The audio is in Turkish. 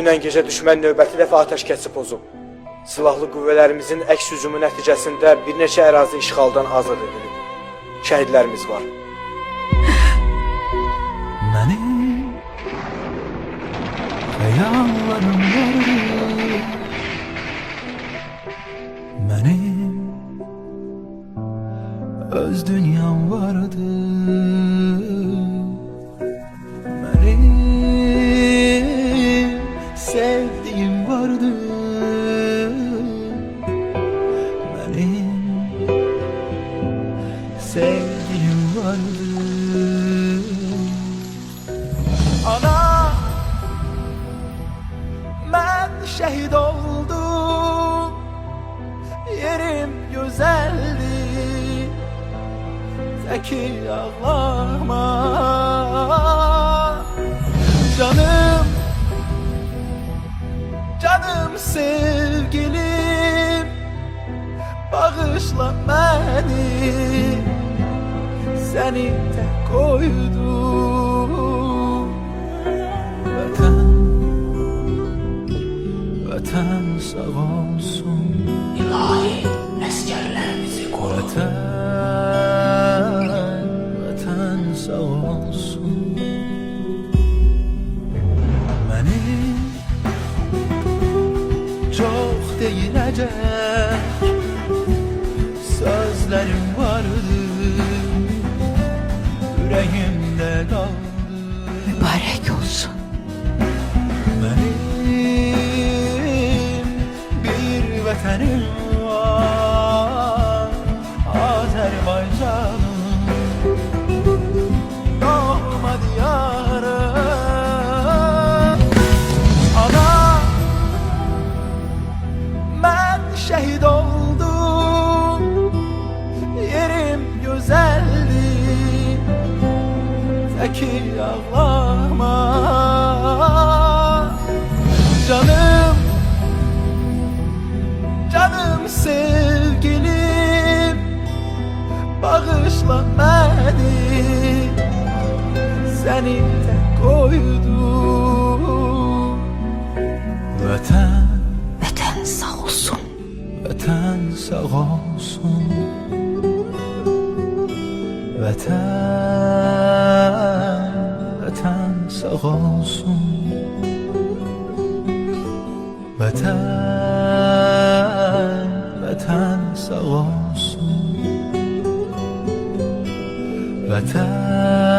Dünən gecə düşmən növbəti dəfə atəşkəsi pozub. Silahlı qüvvələrimizin əks hücumu nəticəsində bir neçə ərazi işğaldan azad edilib. Şəhidlərimiz var. Benim hayallerim vardı Benim öz dünyam vardı vardı Ana Ben şehit oldum. Yerim güzeldi. Zeki ağlama. Canım Canım sevgilim Bağışla beni Seni tek koydum. Vatan Vatan sağ olsun. İlahi eskerlerimizi koru. Vatan Vatan sağ olsun. Benim Çok değilecek Sözlerim vardı Yüreğimde kaldı Mübarek olsun. benim bir vatanım var Azerbaycanım Zeki ağlama. Canım Canım sevgilim Bağışla beni. Seni tek koydum. Vatan. Vatan sağ olsun. Vatan sağ olsun. Vatan Sağ olsun. Vatan Vatan sağ olsun. Vatan